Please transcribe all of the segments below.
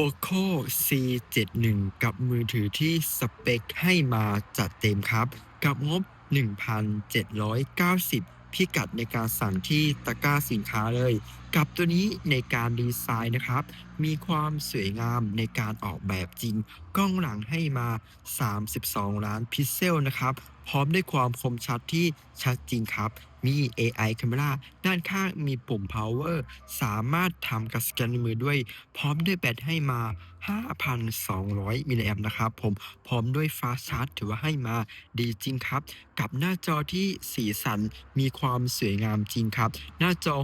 Poco C71 กับมือถือที่สเปคให้มาจัดเต็มครับ กับงบ 1,790 พิกัดในการสั่งที่ตะกร้าสินค้าเลย กับตัวนี้ในการดีไซน์นะครับ มีความสวยงามในการออกแบบจริง กล้องหลังให้มา 32 ล้านพิกเซลนะครับ พร้อมด้วยความคมชัดที่ชัดจริงครับ มี AI Camera ด้านข้างมีปุ่ม power สามารถทำกับสแกนมือด้วย พร้อมด้วยแบตให้มา 5,200 มิลลิแอมป์นะครับผม พร้อมด้วย fast charge ถือว่าให้มาดีจริงครับ กับหน้าจอที่สีสันมีความสวยงามจริงครับ หน้าจอ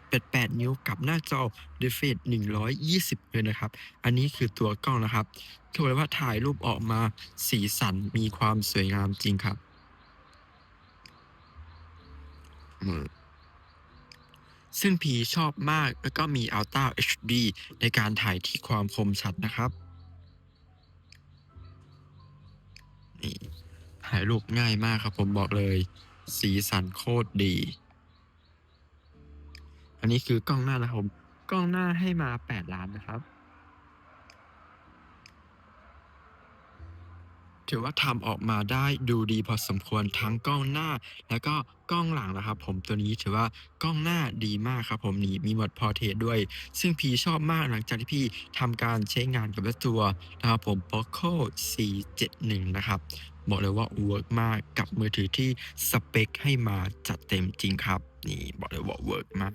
6.88นิ้วกับหน้าจอ refresh 120เลยนะครับ อันนี้คือตัวกล้องนะครับถือเลยว่าถ่ายรูปออกมาสีสันมีความสวยงามจริงครับอืมซึ่งพีชอบมากแล้วก็มี Ultra HD ในการถ่ายที่ความคมชัดนะครับนี่ถ่ายรูปง่ายมากครับผมบอกเลย สีสันโคตรดี อันนี้คือกล้องหน้านะครับผมกล้องหน้าให้มา 8 ล้านนะครับ ถือว่าทำออกมาได้ดูดีพอสมควรทั้งกล้องหน้า แล้วก็กล้องหลังนะครับ ผมตัวนี้ถือว่ากล้องหน้าดีมากครับผมนี่มีหมดพอเทรตด้วย ซึ่งพีชอบมากหลังจากที่พี่ทำการใช้งานกับตัวนะครับผม Poco C71 นะครับบอกเลยว่าเวิร์กมากกับมือถือที่สเปคให้มาจัดเต็มจริงครับ นี่บอกเลยว่าเวิร์กมาก